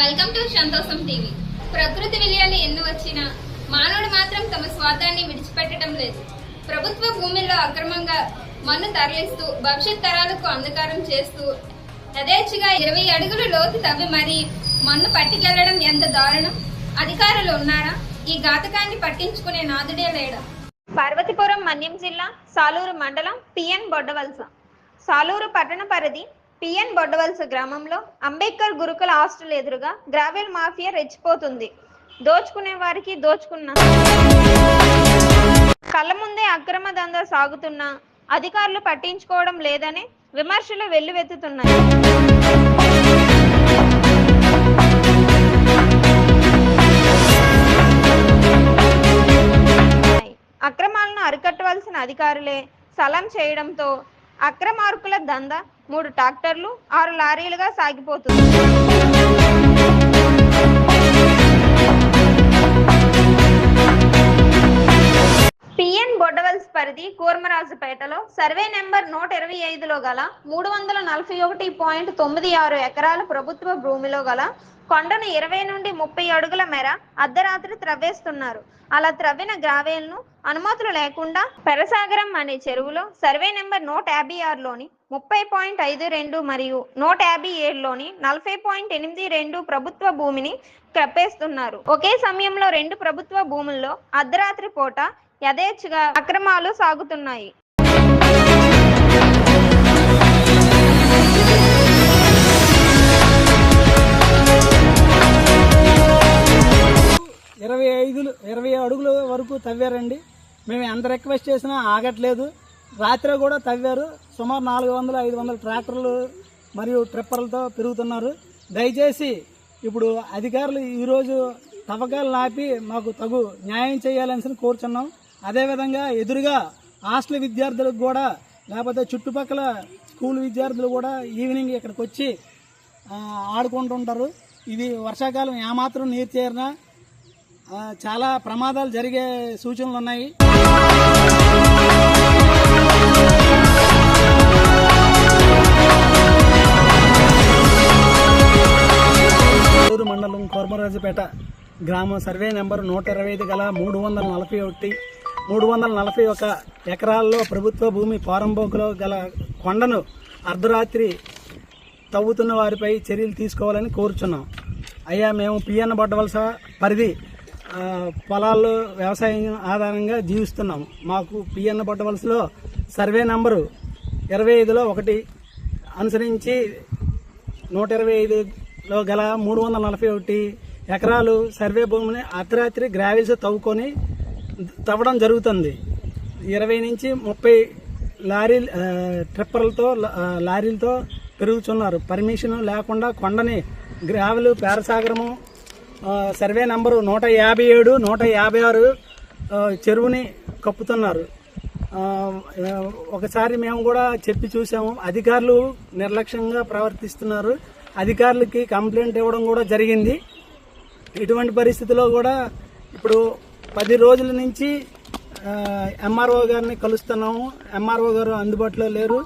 Welcome to సంతోషం TV. ప్రకృతి విలయాలు ఎన్ని వచ్చినా మానవుడు మాత్రం తమ స్వార్థాన్ని విడిచిపెట్టడం లేదు. ప్రభుత్వ భూమిలో అక్రమంగా మన్ను తరలిస్తూ భవిష్యత్ తరాలకు అంధకారం చేస్తూ యథేచ్ఛగా ఇరవై అడుగులు లోతు తవ్వి మరీ మన్ను పట్టుకెళ్ళడం ఎంత దారుణం? అధికారులు ఉన్నారా? ఈ ఘాతకాన్ని పట్టించుకునే నాదుడే లేడా? పార్వతీపురం మన్యం జిల్లా సాలూరు మండలం పిఎన్ బొడ్డవలస. సాలూరు పట్టణ పరిధి పిఎన్ బొడ్డవలస గ్రామంలో అంబేద్కర్ గురుకుల హాస్టల్ ఎదురుగా గ్రావెల్ మాఫియా రెచ్చిపోతుంది. దోచుకునే వారికి దోచుకున్న కళ్ళ ముందే అక్రమ దందా సాగుతున్నా అధికారులు పట్టించుకోవడం లేదని విమర్శలు వెల్లువెత్తుతున్నాయి. అక్రమాలను అరికట్టవలసిన అధికారులే సలం చేయడంతో అక్రమార్కుల దంద మూడు ట్రాక్టర్లు ఆరు లారీలుగా సాగిపోతుంది. పిఎన్ బొడ్డవల్స్ పరిధి కూర్మరాజుపేటలో సర్వే నెంబర్ నూట ఇరవై ఐదులో గల మూడు వందల నలభై ఒకటి పాయింట్ తొమ్మిది ఆరు ఎకరాల ప్రభుత్వ భూమిలో గల కొండను ఇరవై నుండి ముప్పై అడుగుల మేర అర్ధరాత్రి త్రవ్వేస్తున్నారు. అలా త్రవ్విన గ్రావేల్ను అనుమతులు లేకుండా పెరసాగరం అనే చెరువులో సర్వే నెంబర్ నూట యాభై ఆరులోని ముప్పై పాయింట్ ఐదు రెండు మరియు నూట యాభై ఏడులోని నలభై పాయింట్ ఎనిమిది రెండు ప్రభుత్వ భూమిని కప్పేస్తున్నారు ఒకే సమయంలో రెండు ప్రభుత్వ భూముల్లో అర్ధరాత్రి పూట యథేచ్ఛగా అక్రమాలు సాగుతున్నాయి. ఇరవై ఐదులు ఇరవై అడుగుల వరకు తవ్వారండి. మేము ఎంత రిక్వెస్ట్ చేసినా ఆగట్లేదు. రాత్రి కూడా తవ్వారు. సుమారు నాలుగు వందల ఐదు వందల ట్రాక్టర్లు మరియు ట్రిప్పర్లతో పెరుగుతున్నారు దయచేసి ఇప్పుడు అధికారులు ఈరోజు తవ్వకాలు ఆపి మాకు తగు న్యాయం చేయాలని కోరుచున్నాం. అదేవిధంగా ఎదురుగా హాస్టల్ విద్యార్థులకు కూడా లేకపోతే చుట్టుపక్కల స్కూల్ విద్యార్థులు కూడా ఈవినింగ్ ఇక్కడికి వచ్చి ఆడుకుంటుంటారు. ఇది వర్షాకాలం ఏమాత్రం నీరు చేరినా చాలా ప్రమాదాలు జరిగే సూచనలు ఉన్నాయి. మండలం కోర్మరాజుపేట గ్రామం సర్వే నెంబర్ నూట ఇరవై ఐదు గల మూడు వందల నలభై ఒకటి మూడు వందల నలభై ఒక ఎకరాల్లో ప్రభుత్వ భూమి పారంబోకులో గల కొండను అర్ధరాత్రి తవ్వుతున్న వారిపై చర్యలు తీసుకోవాలని కోరుచున్నాం. అయ్యా మేము పిఎన్ బొడ్డవలస పరిధి పొలాల్లో వ్యవసాయం ఆధారంగా జీవిస్తున్నాము మాకు పిఎన్ బొడ్డవలసలో సర్వే నంబరు ఇరవై ఐదులో ఒకటి. అనుసరించి నూట ఇరవై ఐదులో గల మూడు వందల నలభై ఒకటి ఎకరాలు సర్వే భూమిని అర్ధరాత్రి గ్రావెల్స్ తవ్వుకొని తవ్వడం జరుగుతుంది. ఇరవై నుంచి ముప్పై లారీ ట్రిప్పర్లతో లారీలతో పెరుగుతున్నారు. పర్మిషన్ లేకుండా కొండని గ్రావెలు పేరసాగరము సర్వే నంబరు నూట యాభై ఏడు నూట యాభై ఆరు చెరువుని కప్పుతున్నారు. ఒకసారి మేము కూడా చెప్పి చూసాము. అధికారులు నిర్లక్ష్యంగా ప్రవర్తిస్తున్నారు. అధికారులకి కంప్లైంట్ ఇవ్వడం కూడా జరిగింది. ఇటువంటి పరిస్థితిలో కూడా ఇప్పుడు పది రోజుల నుంచి ఎంఆర్ఓ గారిని కలుస్తున్నాము. ఎంఆర్ఓ గారు అందుబాటులో లేరు.